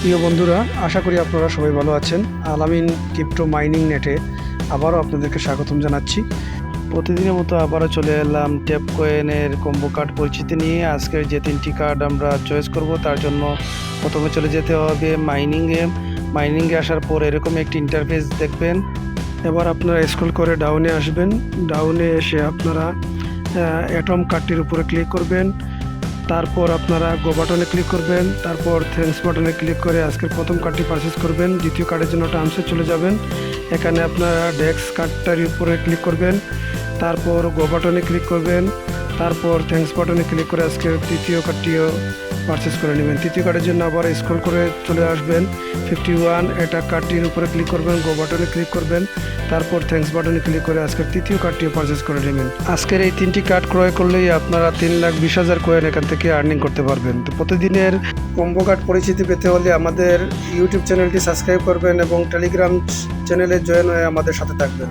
প্রিয় বন্ধুরা, আশা করি আপনারা সবাই ভালো আছেন। আলামিন ক্রিপ্টো মাইনিং নেটে আবারও আপনাদেরকে স্বাগতম জানাচ্ছি। প্রতিদিনের মতো আবারও চলে এলাম ট্যাপ কয়েনের কম্বো কার্ড পরিচিতি নিয়ে। আজকের যে তিনটি কার্ড আমরা চয়েস করব, তার জন্য প্রথমে চলে যেতে হবে মাইনিংয়ে মাইনিংয়ে আসার পর এরকম একটি ইন্টারফেস দেখবেন। এবার আপনারা স্ক্রল করে ডাউনে আসবেন। ডাউনে এসে আপনারা অ্যাটম কার্ডটির উপরে ক্লিক করবেন। তারপর আপনারা গো বাটনে ক্লিক করবেন, তারপর থ্যাঙ্কস বাটনে ক্লিক করে আজকের প্রথম কার্ডটি পারচেস করবেন, দ্বিতীয় কার্ডের জন্য টার্মসে চলে যাবেন। এখানে আপনারা ডেস্ক কার্ডটার উপরে ক্লিক করবেন। তারপর গো বাটনে ক্লিক করবেন। তারপর থ্যাঙ্কস বাটনে ক্লিক করে আজকে তৃতীয় কার্ডটিও পারচেস করে নেবেন। তৃতীয় কার্ডের জন্য আবার স্ক্রল করে চলে আসবেন। ফিফটি ওয়ান এটা কার্ডটির উপরে ক্লিক করবেন গো বাটনে ক্লিক করবেন। তারপর থ্যাঙ্কস বাটনে ক্লিক করে আজকের তৃতীয় কার্ডটিও পারচেস করে নেবেন। আজকের এই তিনটি কার্ড ক্রয় করলেই আপনারা তিন লাখ বিশ হাজার কয়েন এখান থেকে আর্নিং করতে পারবেন। তো প্রতিদিনের কম্বো কার্ড পরিচিতি পেতে হলে আমাদের ইউটিউব চ্যানেলটি সাবস্ক্রাইব করবেন এবং টেলিগ্রাম চ্যানেলে জয়েন হয়ে আমাদের সাথে থাকবেন।